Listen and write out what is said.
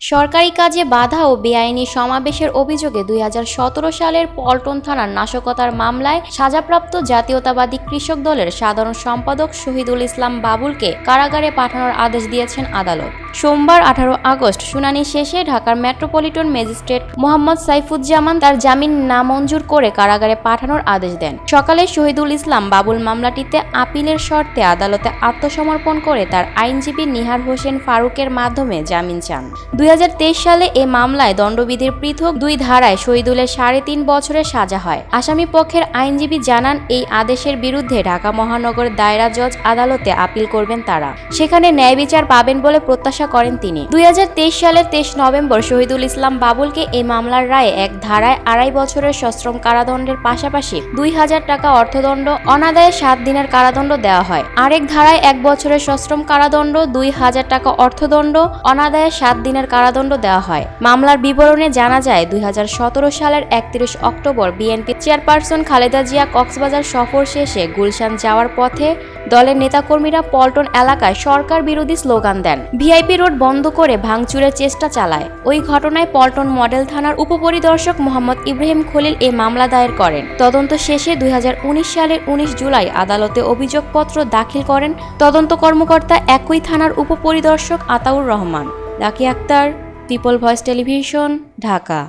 সরকারি কাজে বাধা ও বেআইনি সমাবেশের অভিযোগে দুই হাজার সতেরো সালের পল্টন থানার নাশকতার মামলায় সাজাপ্রাপ্ত জাতীয়তাবাদী কৃষক দলের সাধারণ সম্পাদক শহীদুল ইসলাম বাবুলকে কারাগারে পাঠানোর আদেশ দিয়েছেন আদালত। সোমবার আঠারো আগস্ট শুনানি শেষে ঢাকার মেট্রোপলিটন ম্যাজিস্ট্রেট মোহাম্মদ সাইফুজ্জামান তার জামিন নামঞ্জুর করে কারাগারে পাঠানোর আদেশ দেন। সকালে শহীদুল ইসলাম বাবুল মামলাটিতে আপিলের শর্তে আদালতে আত্মসমর্পণ করে তার আইনজীবী নিহার হোসেন ফারুকের মাধ্যমে জামিন চান। দুই হাজার তেইশ সালে এ মামলায় দণ্ডবিধির পৃথক দুই ধারায় শহীদুলের সাড়ে তিন বছরের সাজা হয়। আসামি পক্ষের আইনজীবী জানান, এই আদেশের বিরুদ্ধে ঢাকা মহানগর দায়রা জজ আদালতে আপিল করবেন তারা। সেখানে ন্যায় বিচার পাবেন বলে প্রত্যাশা করেন তিনি। দুই সালের তেইশ নভেম্বর শহীদুল ইসলাম বাবুলকে এই মামলার রায়ে এক ধারায় আড়াই বছরের সশ্রম কারাদণ্ডের পাশাপাশি দুই হাজার টাকা অর্থদণ্ড, অনাদায়ে সাত দিনের কারাদণ্ড দেওয়া হয়। আরেক ধারায় এক বছরের সশ্রম কারাদণ্ড, দুই হাজার টাকা অর্থদণ্ড, অনাদায়ে সাত দিনের কারাদণ্ড দেওয়া হয়। মামলার বিবরণে জানা যায়, দুই হাজার সতেরো সালের একত্রিশ October BNP chairperson Khaleda Zia Cox's Bazar সফর শেষে গুলশান যাওয়ার পথে দলের নেতাকর্মীরা পল্টন এলাকায় সরকার বিরোধী স্লোগান দেন। ভিআইপি রোড বন্ধ করে ভাঙচুরের চেষ্টা চালায়। ওই ঘটনায় পল্টন মডেল থানার উপপরিদর্শক মোহাম্মদ ইব্রাহিম খলিল এ মামলা দায়ের করেন। তদন্ত শেষে দুই হাজার উনিশ সালের উনিশ জুলাই আদালতে অভিযোগপত্র দাখিল করেন তদন্ত কর্মকর্তা একই থানার উপপরিদর্শক Ataur Rahman. Lucky Akter people voice television Dhaka.